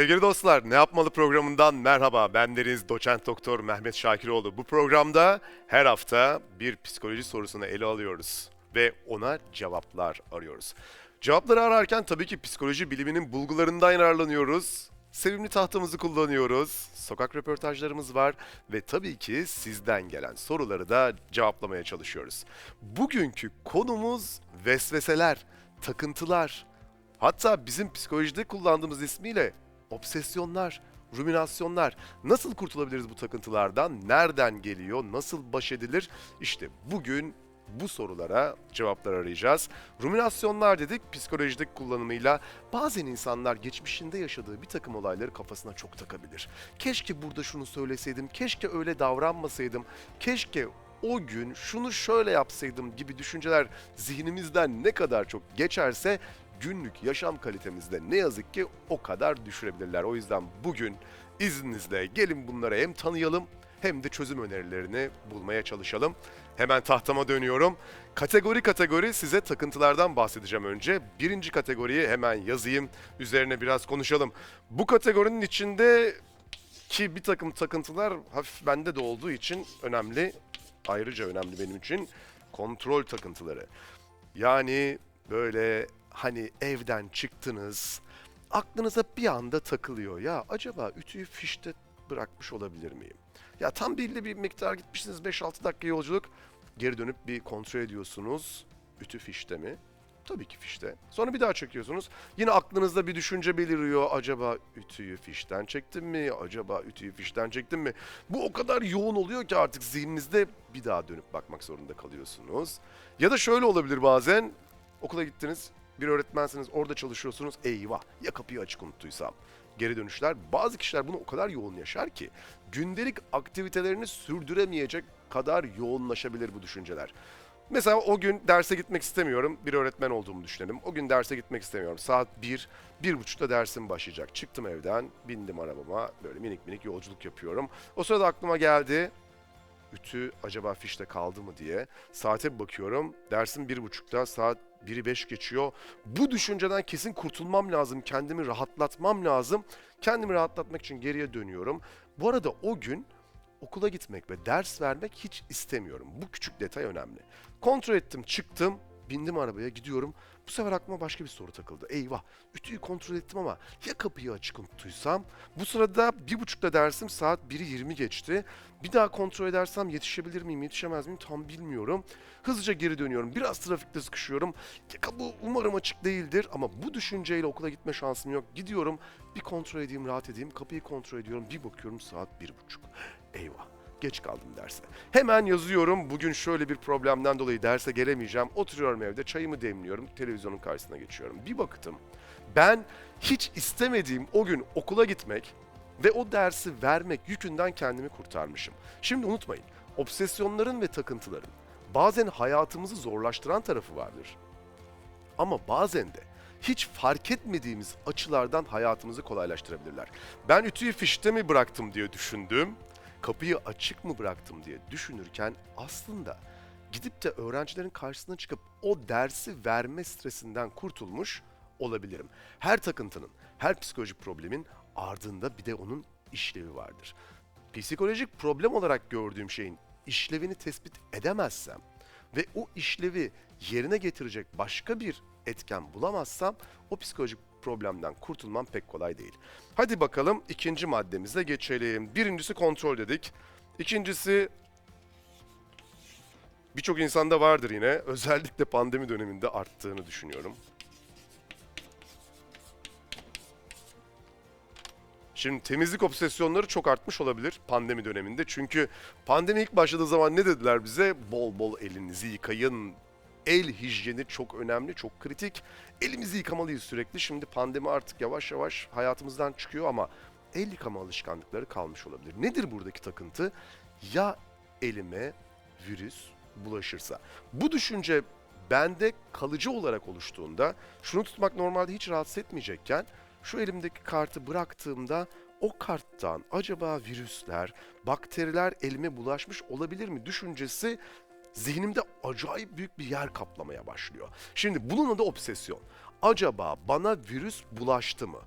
Sevgili dostlar, Ne Yapmalı programından merhaba. Ben Deniz Doçent Doktor Mehmet Şakiroğlu. Bu programda her hafta bir psikoloji sorusunu ele alıyoruz ve ona cevaplar arıyoruz. Cevapları ararken tabii ki psikoloji biliminin bulgularından yararlanıyoruz. Sevimli tahtamızı kullanıyoruz. Sokak röportajlarımız var ve tabii ki sizden gelen soruları da cevaplamaya çalışıyoruz. Bugünkü konumuz vesveseler, takıntılar, Hatta bizim psikolojide kullandığımız ismiyle obsesyonlar, ruminasyonlar. Nasıl kurtulabiliriz bu takıntılardan? Nereden geliyor? Nasıl baş edilir? İşte bugün bu sorulara cevaplar arayacağız. Ruminasyonlar dedik psikolojideki kullanımıyla bazen insanlar geçmişinde yaşadığı bir takım olayları kafasına çok takabilir. Keşke burada şunu söyleseydim, keşke öyle davranmasaydım, keşke o gün şunu şöyle yapsaydım gibi düşünceler zihnimizden ne kadar çok geçerse günlük yaşam kalitemizde ne yazık ki o kadar düşürebilirler. O yüzden bugün izninizle gelin bunları hem tanıyalım hem de çözüm önerilerini bulmaya çalışalım. Hemen tahtama dönüyorum. Kategori kategori size takıntılardan bahsedeceğim önce. Birinci kategoriyi hemen yazayım. Üzerine biraz konuşalım. Bu kategorinin içinde ki bir takım takıntılar hafif bende de olduğu için önemli. Ayrıca önemli benim için kontrol takıntıları. Yani böyle hani evden çıktınız, aklınıza bir anda takılıyor. Ya acaba ütüyü fişte bırakmış olabilir miyim? Ya tam belli bir miktar gitmişsiniz 5-6 dakika yolculuk. Geri dönüp bir kontrol ediyorsunuz. Ütü fişte mi? Tabii ki fişte. Sonra bir daha çekiyorsunuz. Yine aklınızda bir düşünce beliriyor. Acaba ütüyü fişten çektim mi? Acaba ütüyü fişten çektim mi? Bu o kadar yoğun oluyor ki artık zihninizde bir daha dönüp bakmak zorunda kalıyorsunuz. Ya da şöyle olabilir bazen. Okula gittiniz, bir öğretmensiniz, orada çalışıyorsunuz. Eyvah, ya kapıyı açık unuttuysam. Geri dönüşler. Bazı kişiler bunu o kadar yoğun yaşar ki gündelik aktivitelerini sürdüremeyecek kadar yoğunlaşabilir bu düşünceler. Mesela o gün derse gitmek istemiyorum. Bir öğretmen olduğumu düşünelim. O gün derse gitmek istemiyorum. Saat 1, bir buçukta dersim başlayacak. Çıktım evden, bindim arabama. Böyle minik minik yolculuk yapıyorum. O sırada aklıma geldi. Ütü acaba fişte kaldı mı diye. Saate bakıyorum. Dersim bir buçukta, saat 1'i 5 geçiyor. Bu düşünceden kesin kurtulmam lazım. Kendimi rahatlatmam lazım. Kendimi rahatlatmak için geriye dönüyorum. Bu arada o gün okula gitmek ve ders vermek hiç istemiyorum. Bu küçük detay önemli. Kontrol ettim, çıktım, bindim arabaya, gidiyorum. Bu sefer aklıma başka bir soru takıldı. Eyvah, ütüyü kontrol ettim ama ya kapıyı açık unuttuysam? Bu sırada bir buçukta dersim saat 1'i 20 geçti. Bir daha kontrol edersem yetişebilir miyim, yetişemez miyim tam bilmiyorum. Hızlıca geri dönüyorum. Biraz trafikte sıkışıyorum. Ya kapı umarım açık değildir ama bu düşünceyle okula gitme şansım yok. Gidiyorum, bir kontrol edeyim, rahat edeyim. Kapıyı kontrol ediyorum, bir bakıyorum saat bir buçuk. Geç kaldım derse. Hemen yazıyorum. Bugün şöyle bir problemden dolayı derse gelemeyeceğim. Oturuyorum evde, çayımı demliyorum, televizyonun karşısına geçiyorum. Bir baktım. Ben hiç istemediğim o gün okula gitmek ve o dersi vermek yükünden kendimi kurtarmışım. Şimdi unutmayın, obsesyonların ve takıntıların bazen hayatımızı zorlaştıran tarafı vardır. Ama bazen de hiç fark etmediğimiz açılardan hayatımızı kolaylaştırabilirler. Ben ütüyü fişte mi bıraktım diye düşündüm kapıyı açık mı bıraktım diye düşünürken aslında gidip de öğrencilerin karşısına çıkıp o dersi verme stresinden kurtulmuş olabilirim. Her takıntının, her psikolojik problemin ardında bir de onun işlevi vardır. Psikolojik problem olarak gördüğüm şeyin işlevini tespit edemezsem ve o işlevi yerine getirecek başka bir etken bulamazsam o psikolojik problemden kurtulmam pek kolay değil. Hadi bakalım ikinci maddemize geçelim. Birincisi kontrol dedik. İkincisi birçok insanda vardır yine. Özellikle pandemi döneminde arttığını düşünüyorum. Şimdi temizlik obsesyonları çok artmış olabilir pandemi döneminde. Çünkü pandemi ilk başladığı zaman ne dediler bize? Bol bol elinizi yıkayın. El hijyeni çok önemli, çok kritik. Elimizi yıkamalıyız sürekli. Şimdi pandemi artık yavaş yavaş hayatımızdan çıkıyor ama el yıkama alışkanlıkları kalmış olabilir. Nedir buradaki takıntı? Ya elime virüs bulaşırsa. Bu düşünce bende kalıcı olarak oluştuğunda şunu tutmak normalde hiç rahatsız etmeyecekken şu elimdeki kartı bıraktığımda o karttan acaba virüsler, bakteriler elime bulaşmış olabilir mi düşüncesi zihnimde acayip büyük bir yer kaplamaya başlıyor. Şimdi bunun adı obsesyon. Acaba bana virüs bulaştı mı?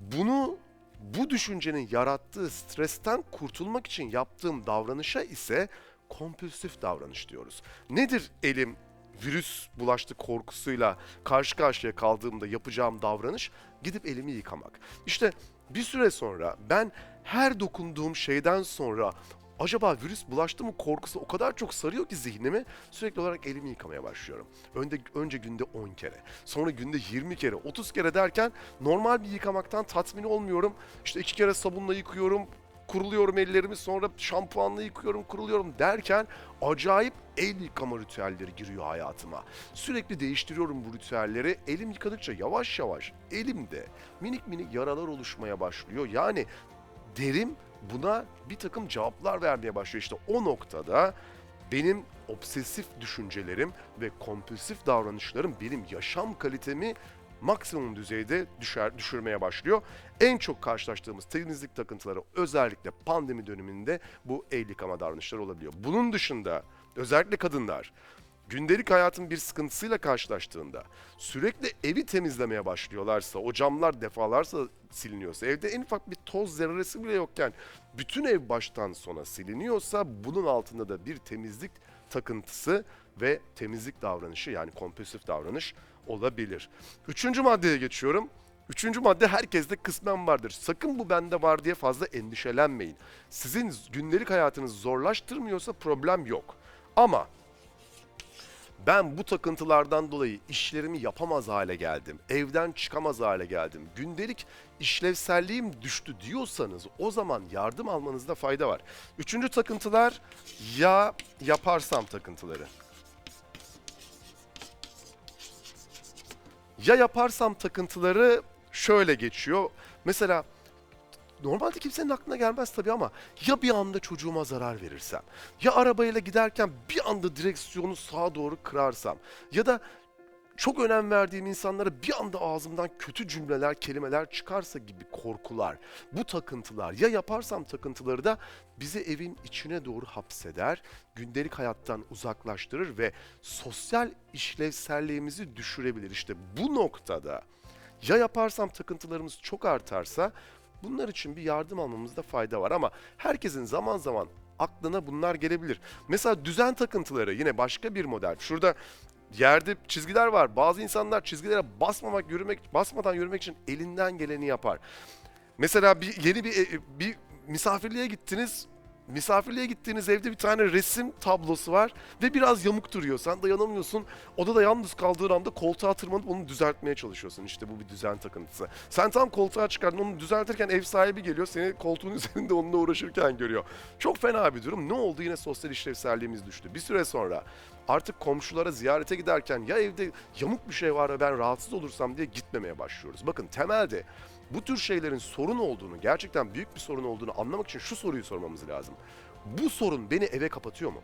Bunu Bu düşüncenin yarattığı stresten kurtulmak için yaptığım davranışa ise kompulsif davranış diyoruz. Nedir elim virüs bulaştı korkusuyla karşı karşıya kaldığımda yapacağım davranış? Gidip elimi yıkamak. İşte bir süre sonra ben her dokunduğum şeyden sonra acaba virüs bulaştı mı korkusu o kadar çok sarıyor ki zihnimi sürekli olarak elimi yıkamaya başlıyorum. Önce, önce günde 10 kere, sonra günde 20 kere, 30 kere derken normal bir yıkamaktan tatmin olmuyorum. İşte iki kere sabunla yıkıyorum, kuruluyorum ellerimi sonra şampuanla yıkıyorum, kuruluyorum derken acayip el yıkama ritüelleri giriyor hayatıma. Sürekli değiştiriyorum bu ritüelleri. Elim yıkadıkça yavaş yavaş elimde minik minik yaralar oluşmaya başlıyor. Yani derim buna bir takım cevaplar vermeye başlıyor. İşte o noktada benim obsesif düşüncelerim ve kompulsif davranışlarım benim yaşam kalitemi maksimum düzeyde düşer, düşürmeye başlıyor. En çok karşılaştığımız temizlik takıntıları özellikle pandemi döneminde bu el yıkama davranışları olabiliyor. Bunun dışında özellikle kadınlar gündelik hayatın bir sıkıntısıyla karşılaştığında sürekli evi temizlemeye başlıyorlarsa, o camlar defalarsa siliniyorsa, evde en ufak bir toz zerresi bile yokken bütün ev baştan sona siliniyorsa bunun altında da bir temizlik takıntısı ve temizlik davranışı yani kompulsif davranış olabilir. Üçüncü maddeye geçiyorum. Üçüncü madde herkeste kısmen vardır. Sakın bu bende var diye fazla endişelenmeyin. Sizin gündelik hayatınızı zorlaştırmıyorsa problem yok. Ama ben bu takıntılardan dolayı işlerimi yapamaz hale geldim. Evden çıkamaz hale geldim. Gündelik işlevselliğim düştü diyorsanız o zaman yardım almanızda fayda var. Üçüncü takıntılar ya yaparsam takıntıları. Ya yaparsam takıntıları şöyle geçiyor. Mesela normalde kimsenin aklına gelmez tabii ama ya bir anda çocuğuma zarar verirsem, ya arabayla giderken bir anda direksiyonu sağa doğru kırarsam ya da çok önem verdiğim insanlara bir anda ağzımdan kötü cümleler, kelimeler çıkarsa gibi korkular, bu takıntılar ya yaparsam takıntıları da bizi evin içine doğru hapseder, gündelik hayattan uzaklaştırır ve sosyal işlevselliğimizi düşürebilir. İşte bu noktada ya yaparsam takıntılarımız çok artarsa bunlar için bir yardım almamızda fayda var ama herkesin zaman zaman aklına bunlar gelebilir. Mesela düzen takıntıları yine başka bir model. Şurada yerde çizgiler var. Bazı insanlar çizgilere basmamak, yürümek, basmadan yürümek için elinden geleni yapar. Mesela bir yeni bir e, bir misafirliğe gittiniz. Misafirliğe gittiğiniz evde bir tane resim tablosu var ve biraz yamuk duruyor. Sen dayanamıyorsun. Odada yalnız kaldığın anda koltuğa tırmanıp onu düzeltmeye çalışıyorsun. İşte bu bir düzen takıntısı. Sen tam koltuğa çıkardın onu düzeltirken ev sahibi geliyor. Seni koltuğun üzerinde onunla uğraşırken görüyor. Çok fena bir durum. Ne oldu? Yine sosyal işlevselliğimiz düştü. Bir süre sonra artık komşulara ziyarete giderken ya evde yamuk bir şey var ve ben rahatsız olursam diye gitmemeye başlıyoruz. Bakın temelde bu tür şeylerin sorun olduğunu, gerçekten büyük bir sorun olduğunu anlamak için şu soruyu sormamız lazım. Bu sorun beni eve kapatıyor mu?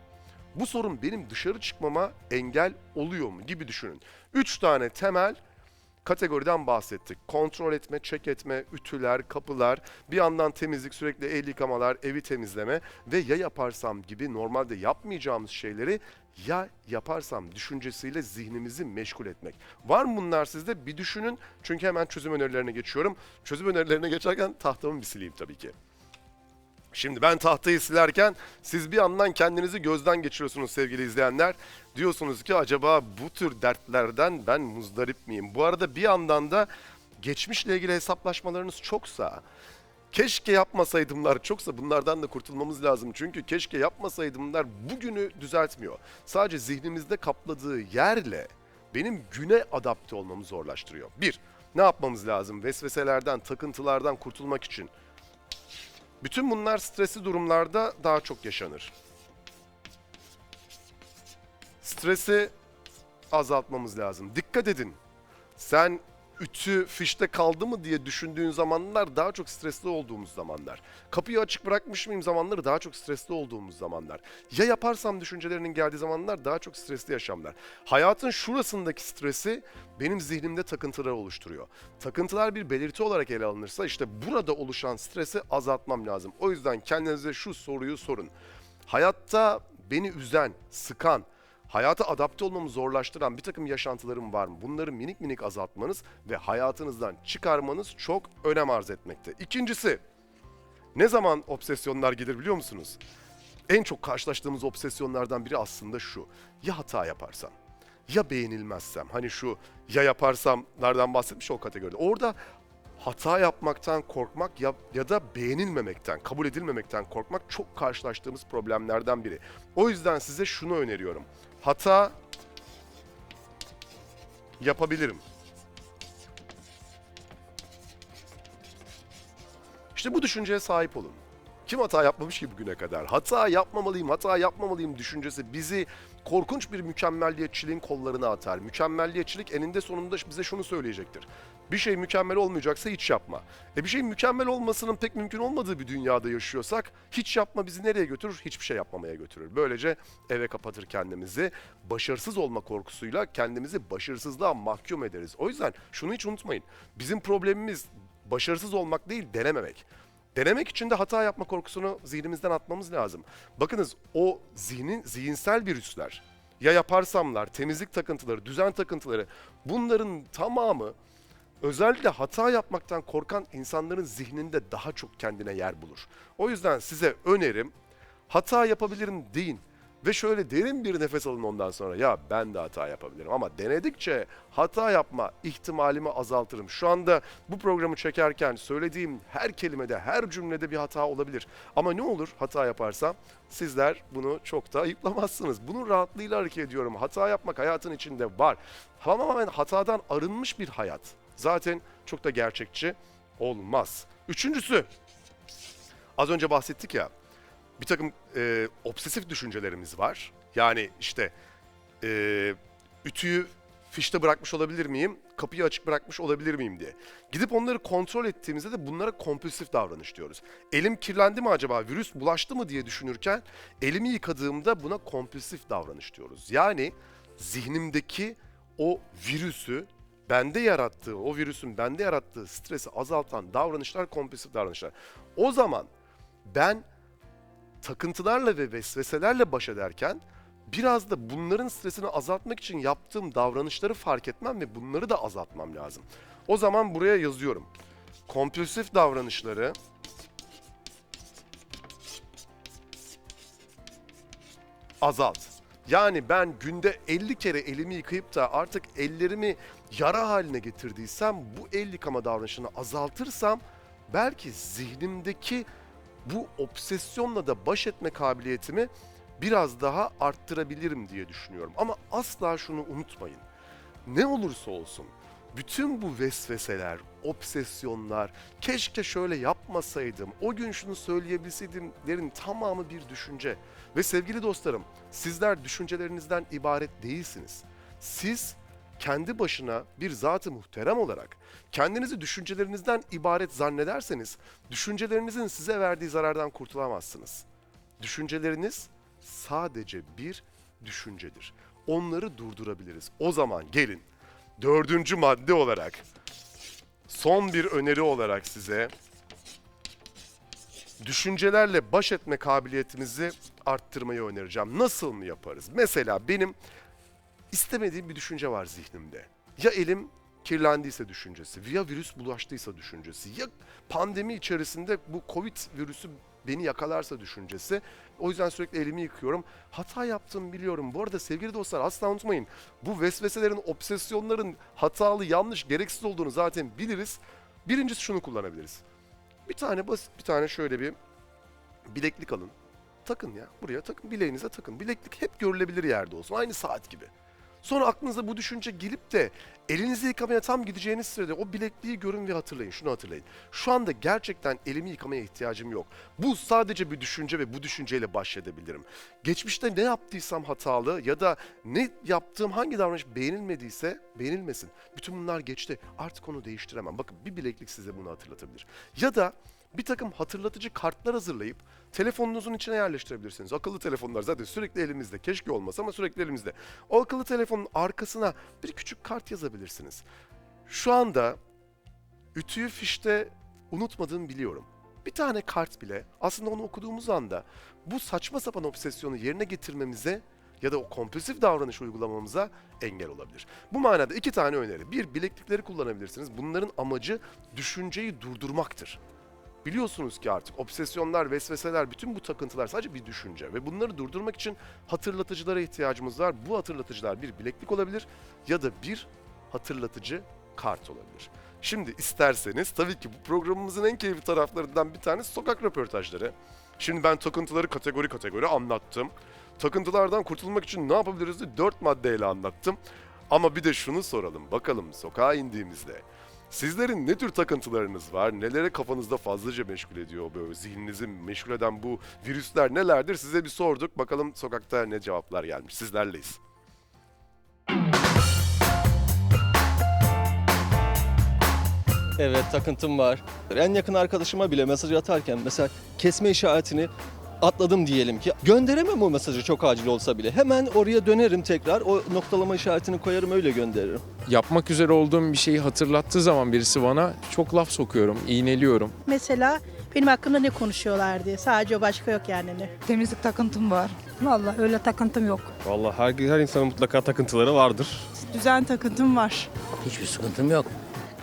Bu sorun benim dışarı çıkmama engel oluyor mu gibi düşünün. Üç tane temel kategoriden bahsettik. Kontrol etme, çek etme, ütüler, kapılar, bir yandan temizlik, sürekli el yıkamalar, evi temizleme ve ya yaparsam gibi normalde yapmayacağımız şeyleri ya yaparsam düşüncesiyle zihnimizi meşgul etmek. Var mı bunlar sizde? Bir düşünün çünkü hemen çözüm önerilerine geçiyorum. Çözüm önerilerine geçerken tahtamı bir sileyim tabii ki. Şimdi ben tahtayı silerken siz bir yandan kendinizi gözden geçiriyorsunuz sevgili izleyenler. Diyorsunuz ki acaba bu tür dertlerden ben muzdarip miyim? Bu arada bir yandan da geçmişle ilgili hesaplaşmalarınız çoksa keşke yapmasaydımlar çoksa bunlardan da kurtulmamız lazım. Çünkü keşke yapmasaydımlar bugünü düzeltmiyor. Sadece zihnimizde kapladığı yerle benim güne adapte olmamı zorlaştırıyor. Bir, ne yapmamız lazım? Vesveselerden, takıntılardan kurtulmak için. Bütün bunlar stresli durumlarda daha çok yaşanır. Stresi azaltmamız lazım. Dikkat edin. Sen ütü fişte kaldı mı diye düşündüğün zamanlar daha çok stresli olduğumuz zamanlar. Kapıyı açık bırakmış mıyım zamanları daha çok stresli olduğumuz zamanlar. Ya yaparsam düşüncelerinin geldiği zamanlar daha çok stresli yaşamlar. Hayatın şurasındaki stresi benim zihnimde takıntılar oluşturuyor. Takıntılar bir belirti olarak ele alınırsa işte burada oluşan stresi azaltmam lazım. O yüzden kendinize şu soruyu sorun. Hayatta beni üzen, sıkan, hayata adapte olmamı zorlaştıran bir takım yaşantılarım var mı? Bunları minik minik azaltmanız ve hayatınızdan çıkarmanız çok önem arz etmekte. İkincisi, ne zaman obsesyonlar gelir biliyor musunuz? En çok karşılaştığımız obsesyonlardan biri aslında şu. Ya hata yaparsam? Ya beğenilmezsem? Hani şu ya yaparsamlardan bahsetmiş o kategoride. Orada hata yapmaktan korkmak ya, ya da beğenilmemekten, kabul edilmemekten korkmak çok karşılaştığımız problemlerden biri. O yüzden size şunu öneriyorum. Hata yapabilirim. İşte bu düşünceye sahip olun. Kim hata yapmamış ki bugüne kadar? Hata yapmamalıyım, hata yapmamalıyım düşüncesi bizi korkunç bir mükemmelliyetçiliğin kollarına atar. Mükemmelliyetçilik eninde sonunda bize şunu söyleyecektir. Bir şey mükemmel olmayacaksa hiç yapma. E bir şeyin mükemmel olmasının pek mümkün olmadığı bir dünyada yaşıyorsak hiç yapma bizi nereye götürür? Hiçbir şey yapmamaya götürür. Böylece eve kapatır kendimizi. Başarısız olma korkusuyla kendimizi başarısızlığa mahkum ederiz. O yüzden şunu hiç unutmayın. Bizim problemimiz başarısız olmak değil, denememek. Denemek için de hata yapma korkusunu zihnimizden atmamız lazım. Bakınız o zihnin zihinsel virüsler, ya yaparsamlar, temizlik takıntıları, düzen takıntıları bunların tamamı özellikle hata yapmaktan korkan insanların zihninde daha çok kendine yer bulur. O yüzden size önerim hata yapabilirim deyin. Ve şöyle derin bir nefes alın ondan sonra. Ya ben de hata yapabilirim ama denedikçe hata yapma ihtimalimi azaltırım. Şu anda bu programı çekerken söylediğim her kelimede, her cümlede bir hata olabilir. Ama ne olur hata yaparsam sizler bunu çok da ayıplamazsınız. Bunun rahatlığıyla hareket ediyorum. Hata yapmak hayatın içinde var. Tamamen hatadan arınmış bir hayat. Zaten çok da gerçekçi olmaz. Üçüncüsü, az önce bahsettik ya, bir takım e, obsesif düşüncelerimiz var. Yani işte e, ütüyü fişte bırakmış olabilir miyim, kapıyı açık bırakmış olabilir miyim diye. Gidip onları kontrol ettiğimizde de bunlara kompulsif davranış diyoruz. Elim kirlendi mi acaba, virüs bulaştı mı diye düşünürken elimi yıkadığımda buna kompulsif davranış diyoruz. Yani zihnimdeki o virüsü bende yarattığı, o virüsün bende yarattığı stresi azaltan davranışlar kompulsif davranışlar. O zaman ben takıntılarla ve vesveselerle baş ederken biraz da bunların stresini azaltmak için yaptığım davranışları fark etmem ve bunları da azaltmam lazım. O zaman buraya yazıyorum. Kompulsif davranışları azalt. Yani ben günde 50 kere elimi yıkayıp da artık ellerimi yara haline getirdiysem bu el yıkama davranışını azaltırsam belki zihnimdeki bu obsesyonla da baş etme kabiliyetimi biraz daha arttırabilirim diye düşünüyorum. Ama asla şunu unutmayın. Ne olursa olsun bütün bu vesveseler, obsesyonlar, keşke şöyle yapmasaydım, o gün şunu söyleyebilseydimlerin tamamı bir düşünce. Ve sevgili dostlarım, sizler düşüncelerinizden ibaret değilsiniz. Siz kendi başına bir zat-ı muhterem olarak kendinizi düşüncelerinizden ibaret zannederseniz düşüncelerinizin size verdiği zarardan kurtulamazsınız. Düşünceleriniz sadece bir düşüncedir. Onları durdurabiliriz. O zaman gelin dördüncü madde olarak son bir öneri olarak size düşüncelerle baş etme kabiliyetimizi arttırmayı önereceğim. Nasıl mı yaparız? Mesela benim istemediğim bir düşünce var zihnimde. Ya elim kirlendiyse düşüncesi, ya virüs bulaştıysa düşüncesi, ya pandemi içerisinde bu Covid virüsü beni yakalarsa düşüncesi. O yüzden sürekli elimi yıkıyorum. Hata yaptım biliyorum. Bu arada sevgili dostlar asla unutmayın. Bu vesveselerin, obsesyonların hatalı, yanlış, gereksiz olduğunu zaten biliriz. Birincisi şunu kullanabiliriz. Bir tane basit bir tane şöyle bir bileklik alın. Takın ya buraya takın bileğinize takın. Bileklik hep görülebilir yerde olsun. Aynı saat gibi. Sonra aklınıza bu düşünce gelip de elinizi yıkamaya tam gideceğiniz sırada o bilekliği görün ve hatırlayın. Şunu hatırlayın. Şu anda gerçekten elimi yıkamaya ihtiyacım yok. Bu sadece bir düşünce ve bu düşünceyle baş edebilirim. Geçmişte ne yaptıysam hatalı ya da ne yaptığım hangi davranış beğenilmediyse beğenilmesin. Bütün bunlar geçti. Artık onu değiştiremem. Bakın bir bileklik size bunu hatırlatabilir. Ya da bir takım hatırlatıcı kartlar hazırlayıp telefonunuzun içine yerleştirebilirsiniz. Akıllı telefonlar zaten sürekli elimizde. Keşke olmasa ama sürekli elimizde. O akıllı telefonun arkasına bir küçük kart yazabilirsiniz. Şu anda ütüyü fişte unutmadığımı biliyorum. Bir tane kart bile aslında onu okuduğumuz anda bu saçma sapan obsesyonu yerine getirmemize ya da o kompulsif davranış uygulamamıza engel olabilir. Bu manada iki tane öneri. Bir, bileklikleri kullanabilirsiniz. Bunların amacı düşünceyi durdurmaktır. Biliyorsunuz ki artık obsesyonlar, vesveseler, bütün bu takıntılar sadece bir düşünce ve bunları durdurmak için hatırlatıcılara ihtiyacımız var. Bu hatırlatıcılar bir bileklik olabilir ya da bir hatırlatıcı kart olabilir. Şimdi isterseniz tabii ki bu programımızın en keyifli taraflarından bir tanesi sokak röportajları. Şimdi ben takıntıları kategori kategori anlattım. Takıntılardan kurtulmak için ne yapabiliriz diye dört maddeyle anlattım. Ama bir de şunu soralım bakalım sokağa indiğimizde Sizlerin ne tür takıntılarınız var? Nelere kafanızda fazlaca meşgul ediyor böyle zihninizi meşgul eden bu virüsler nelerdir? Size bir sorduk. Bakalım sokakta ne cevaplar gelmiş. Sizlerleyiz. Evet takıntım var. En yakın arkadaşıma bile mesaj atarken mesela kesme işaretini atladım diyelim ki gönderemem o mesajı çok acil olsa bile. Hemen oraya dönerim tekrar o noktalama işaretini koyarım öyle gönderirim. yapmak üzere olduğum bir şeyi hatırlattığı zaman birisi bana çok laf sokuyorum, iğneliyorum. Mesela benim hakkımda ne konuşuyorlar diye. Sadece o başka yok yani. ne. Temizlik takıntım var. Vallahi öyle takıntım yok. Vallahi her, her insanın mutlaka takıntıları vardır. Düzen takıntım var. Hiçbir sıkıntım yok.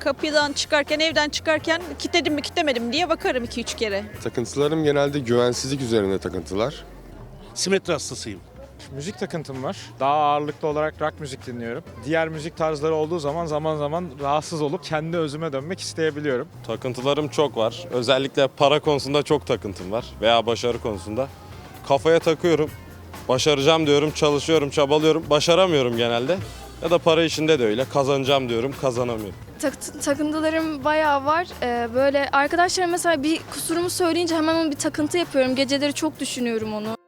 Kapıdan çıkarken, evden çıkarken kilitledim mi kilitlemedim mi diye bakarım 2-3 kere. Takıntılarım genelde güvensizlik üzerine takıntılar. Simetri hastasıyım. Müzik takıntım var. Daha ağırlıklı olarak rock müzik dinliyorum. Diğer müzik tarzları olduğu zaman zaman zaman rahatsız olup kendi özüme dönmek isteyebiliyorum. Takıntılarım çok var. Özellikle para konusunda çok takıntım var veya başarı konusunda. Kafaya takıyorum. Başaracağım diyorum, çalışıyorum, çabalıyorum. Başaramıyorum genelde. Ya da para işinde de öyle. Kazanacağım diyorum, kazanamıyorum. Tak- takıntılarım bayağı var. Ee, böyle arkadaşlarım mesela bir kusurumu söyleyince hemen onu bir takıntı yapıyorum. Geceleri çok düşünüyorum onu.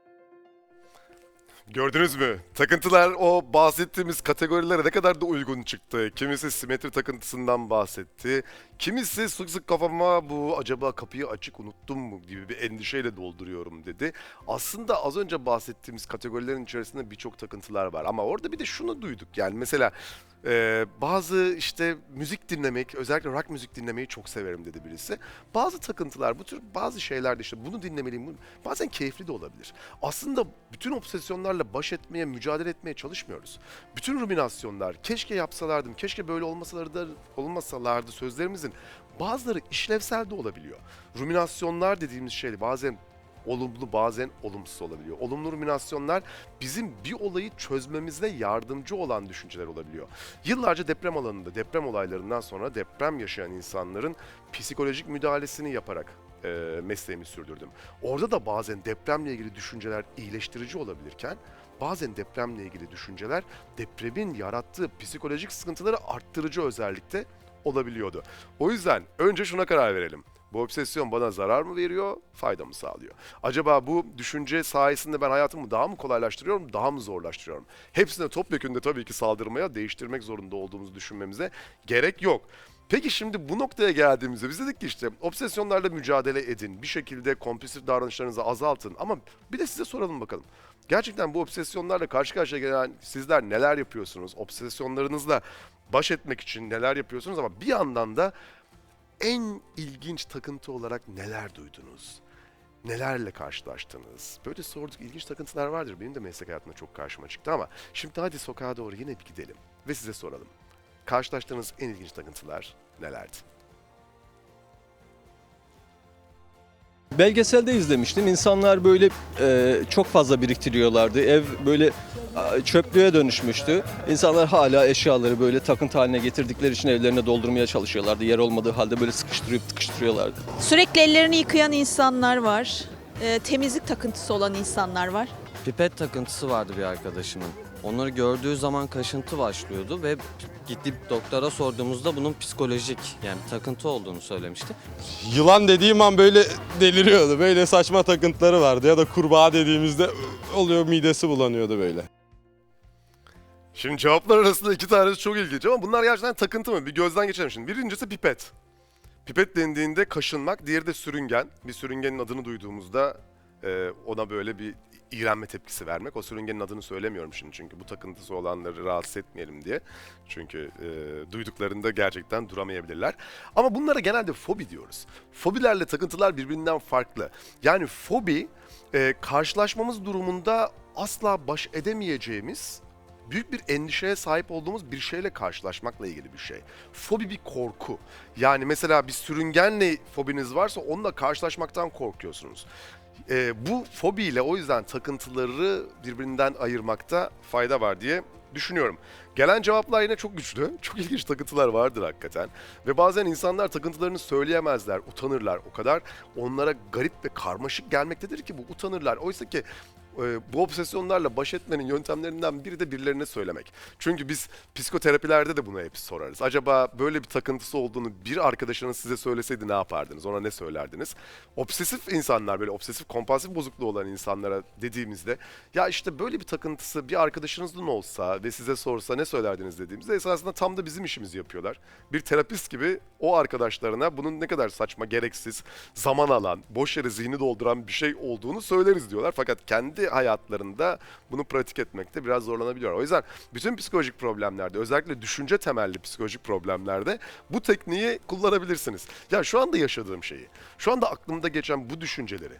Gördünüz mü? Takıntılar o bahsettiğimiz kategorilere ne kadar da uygun çıktı. Kimisi simetri takıntısından bahsetti. Kimisi sık sık kafama bu acaba kapıyı açık unuttum mu gibi bir endişeyle dolduruyorum dedi. Aslında az önce bahsettiğimiz kategorilerin içerisinde birçok takıntılar var. Ama orada bir de şunu duyduk yani mesela e, bazı işte müzik dinlemek özellikle rock müzik dinlemeyi çok severim dedi birisi. Bazı takıntılar bu tür bazı şeyler de işte bunu dinlemeliyim. bunu- Bazen keyifli de olabilir. Aslında bütün obsesyonlarla baş etmeye, mücadele etmeye çalışmıyoruz. Bütün ruminasyonlar, keşke yapsalardım, keşke böyle olmasalardı, olmasalardı sözlerimizin bazıları işlevsel de olabiliyor. Ruminasyonlar dediğimiz şey bazen olumlu bazen olumsuz olabiliyor. Olumlu ruminasyonlar bizim bir olayı çözmemizde yardımcı olan düşünceler olabiliyor. Yıllarca deprem alanında, deprem olaylarından sonra deprem yaşayan insanların psikolojik müdahalesini yaparak e, mesleğimi sürdürdüm. Orada da bazen depremle ilgili düşünceler iyileştirici olabilirken bazen depremle ilgili düşünceler depremin yarattığı psikolojik sıkıntıları arttırıcı özellikte olabiliyordu. O yüzden önce şuna karar verelim. Bu obsesyon bana zarar mı veriyor, fayda mı sağlıyor? Acaba bu düşünce sayesinde ben hayatımı daha mı kolaylaştırıyorum, daha mı zorlaştırıyorum? Hepsine topyekünde tabii ki saldırmaya, değiştirmek zorunda olduğumuzu düşünmemize gerek yok. Peki şimdi bu noktaya geldiğimizde biz dedik ki işte obsesyonlarla mücadele edin. Bir şekilde kompulsif davranışlarınızı azaltın. Ama bir de size soralım bakalım. Gerçekten bu obsesyonlarla karşı karşıya gelen sizler neler yapıyorsunuz? Obsesyonlarınızla baş etmek için neler yapıyorsunuz? Ama bir yandan da en ilginç takıntı olarak neler duydunuz? Nelerle karşılaştınız? Böyle sorduk ilginç takıntılar vardır. Benim de meslek hayatımda çok karşıma çıktı ama şimdi hadi sokağa doğru yine bir gidelim ve size soralım. Karşılaştığınız en ilginç takıntılar nelerdi? Belgeselde izlemiştim. İnsanlar böyle e, çok fazla biriktiriyorlardı. Ev böyle çöplüğe dönüşmüştü. İnsanlar hala eşyaları böyle takıntı haline getirdikleri için evlerine doldurmaya çalışıyorlardı. Yer olmadığı halde böyle sıkıştırıp tıkıştırıyorlardı. Sürekli ellerini yıkayan insanlar var. Ee, temizlik takıntısı olan insanlar var. Pipet takıntısı vardı bir arkadaşımın. Onları gördüğü zaman kaşıntı başlıyordu ve gidip doktora sorduğumuzda bunun psikolojik yani takıntı olduğunu söylemişti. Yılan dediğim an böyle deliriyordu. Böyle saçma takıntıları vardı. Ya da kurbağa dediğimizde oluyor midesi bulanıyordu böyle. Şimdi cevaplar arasında iki tanesi çok ilginç ama bunlar gerçekten takıntı mı? Bir gözden geçelim şimdi. Birincisi pipet. Pipet dendiğinde kaşınmak, diğeri de sürüngen. Bir sürüngenin adını duyduğumuzda e, ona böyle bir iğrenme tepkisi vermek. O sürüngenin adını söylemiyorum şimdi çünkü bu takıntısı olanları rahatsız etmeyelim diye. Çünkü e, duyduklarında gerçekten duramayabilirler. Ama bunlara genelde fobi diyoruz. Fobilerle takıntılar birbirinden farklı. Yani fobi e, karşılaşmamız durumunda asla baş edemeyeceğimiz büyük bir endişeye sahip olduğumuz bir şeyle karşılaşmakla ilgili bir şey. Fobi bir korku. Yani mesela bir sürüngenle fobiniz varsa onunla karşılaşmaktan korkuyorsunuz. Ee, bu fobiyle o yüzden takıntıları birbirinden ayırmakta fayda var diye düşünüyorum. Gelen cevaplar yine çok güçlü. Çok ilginç takıntılar vardır hakikaten. Ve bazen insanlar takıntılarını söyleyemezler, utanırlar. O kadar onlara garip ve karmaşık gelmektedir ki bu utanırlar. Oysa ki e, bu obsesyonlarla baş etmenin yöntemlerinden biri de birilerine söylemek. Çünkü biz psikoterapilerde de bunu hep sorarız. Acaba böyle bir takıntısı olduğunu bir arkadaşınız size söyleseydi ne yapardınız? Ona ne söylerdiniz? Obsesif insanlar böyle obsesif kompulsif bozukluğu olan insanlara dediğimizde ya işte böyle bir takıntısı bir arkadaşınızın olsa ve size sorsa ne söylerdiniz dediğimizde esasında tam da bizim işimizi yapıyorlar. Bir terapist gibi o arkadaşlarına bunun ne kadar saçma, gereksiz, zaman alan, boş yere zihni dolduran bir şey olduğunu söyleriz diyorlar. Fakat kendi hayatlarında bunu pratik etmekte biraz zorlanabiliyor. O yüzden bütün psikolojik problemlerde, özellikle düşünce temelli psikolojik problemlerde bu tekniği kullanabilirsiniz. Ya şu anda yaşadığım şeyi, şu anda aklımda geçen bu düşünceleri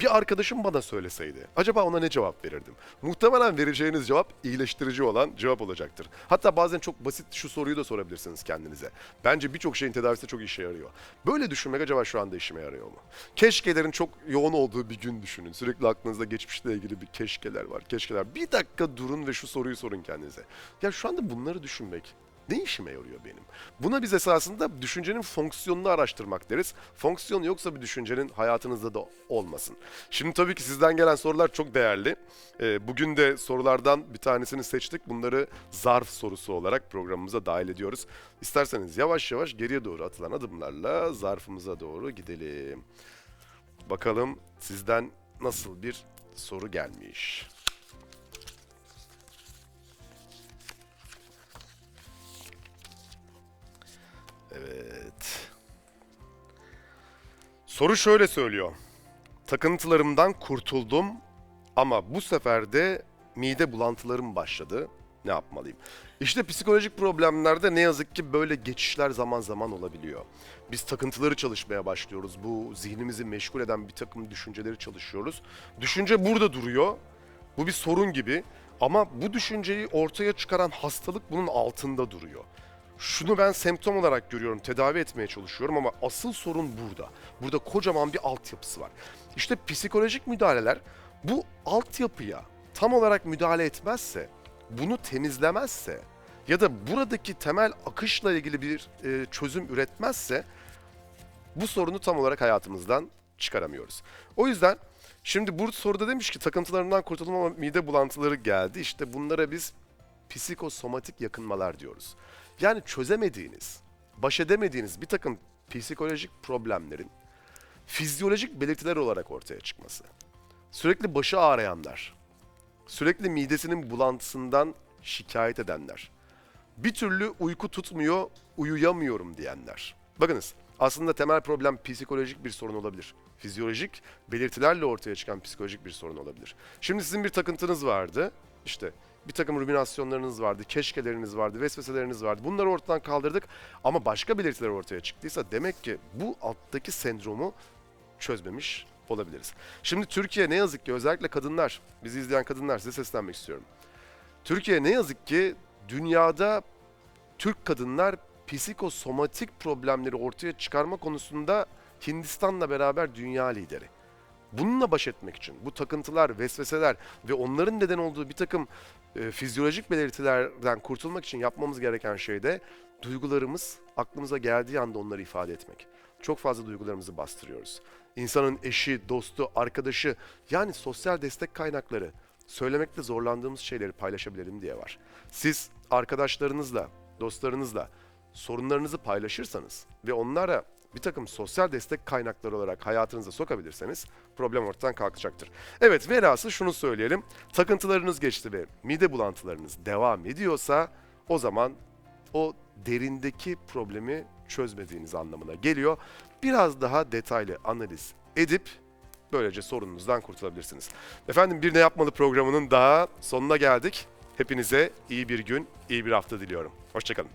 bir arkadaşım bana söyleseydi, acaba ona ne cevap verirdim? Muhtemelen vereceğiniz cevap iyileştirici olan cevap olacaktır. Hatta bazen çok basit şu soruyu da sorabilirsiniz kendinize. Bence birçok şeyin tedavisinde çok işe yarıyor. Böyle düşünmek acaba şu anda işime yarıyor mu? Keşkelerin çok yoğun olduğu bir gün düşünün. Sürekli aklınızda geçmişle ilgili bir keşkeler var. Keşkeler. Bir dakika durun ve şu soruyu sorun kendinize. Ya şu anda bunları düşünmek ne işime yarıyor benim? Buna biz esasında düşüncenin fonksiyonunu araştırmak deriz. Fonksiyon yoksa bir düşüncenin hayatınızda da olmasın. Şimdi tabii ki sizden gelen sorular çok değerli. Ee, bugün de sorulardan bir tanesini seçtik. Bunları zarf sorusu olarak programımıza dahil ediyoruz. İsterseniz yavaş yavaş geriye doğru atılan adımlarla zarfımıza doğru gidelim. Bakalım sizden nasıl bir soru gelmiş. Evet. Soru şöyle söylüyor. Takıntılarımdan kurtuldum ama bu sefer de mide bulantılarım başladı. Ne yapmalıyım? İşte psikolojik problemlerde ne yazık ki böyle geçişler zaman zaman olabiliyor. Biz takıntıları çalışmaya başlıyoruz. Bu zihnimizi meşgul eden bir takım düşünceleri çalışıyoruz. Düşünce burada duruyor. Bu bir sorun gibi. Ama bu düşünceyi ortaya çıkaran hastalık bunun altında duruyor. Şunu ben semptom olarak görüyorum, tedavi etmeye çalışıyorum ama asıl sorun burada. Burada kocaman bir altyapısı var. İşte psikolojik müdahaleler bu altyapıya tam olarak müdahale etmezse, bunu temizlemezse ya da buradaki temel akışla ilgili bir e, çözüm üretmezse bu sorunu tam olarak hayatımızdan çıkaramıyoruz. O yüzden şimdi bu soruda demiş ki takıntılarından kurtuldum ama mide bulantıları geldi. İşte bunlara biz psikosomatik yakınmalar diyoruz. Yani çözemediğiniz, baş edemediğiniz bir takım psikolojik problemlerin fizyolojik belirtiler olarak ortaya çıkması. Sürekli başı ağrıyanlar, sürekli midesinin bulantısından şikayet edenler, bir türlü uyku tutmuyor, uyuyamıyorum diyenler. Bakınız aslında temel problem psikolojik bir sorun olabilir. Fizyolojik belirtilerle ortaya çıkan psikolojik bir sorun olabilir. Şimdi sizin bir takıntınız vardı. İşte bir takım ruminasyonlarınız vardı, keşkeleriniz vardı, vesveseleriniz vardı. Bunları ortadan kaldırdık ama başka belirtiler ortaya çıktıysa demek ki bu alttaki sendromu çözmemiş olabiliriz. Şimdi Türkiye ne yazık ki özellikle kadınlar, bizi izleyen kadınlar size seslenmek istiyorum. Türkiye ne yazık ki dünyada Türk kadınlar psikosomatik problemleri ortaya çıkarma konusunda Hindistan'la beraber dünya lideri. Bununla baş etmek için bu takıntılar, vesveseler ve onların neden olduğu bir takım e, fizyolojik belirtilerden kurtulmak için yapmamız gereken şey de duygularımız aklımıza geldiği anda onları ifade etmek. Çok fazla duygularımızı bastırıyoruz. İnsanın eşi, dostu, arkadaşı yani sosyal destek kaynakları söylemekte zorlandığımız şeyleri paylaşabilirim diye var. Siz arkadaşlarınızla, dostlarınızla sorunlarınızı paylaşırsanız ve onlara bir takım sosyal destek kaynakları olarak hayatınıza sokabilirseniz problem ortadan kalkacaktır. Evet velhasıl şunu söyleyelim. Takıntılarınız geçti ve mide bulantılarınız devam ediyorsa o zaman o derindeki problemi çözmediğiniz anlamına geliyor. Biraz daha detaylı analiz edip böylece sorununuzdan kurtulabilirsiniz. Efendim bir ne yapmalı programının daha sonuna geldik. Hepinize iyi bir gün, iyi bir hafta diliyorum. Hoşçakalın.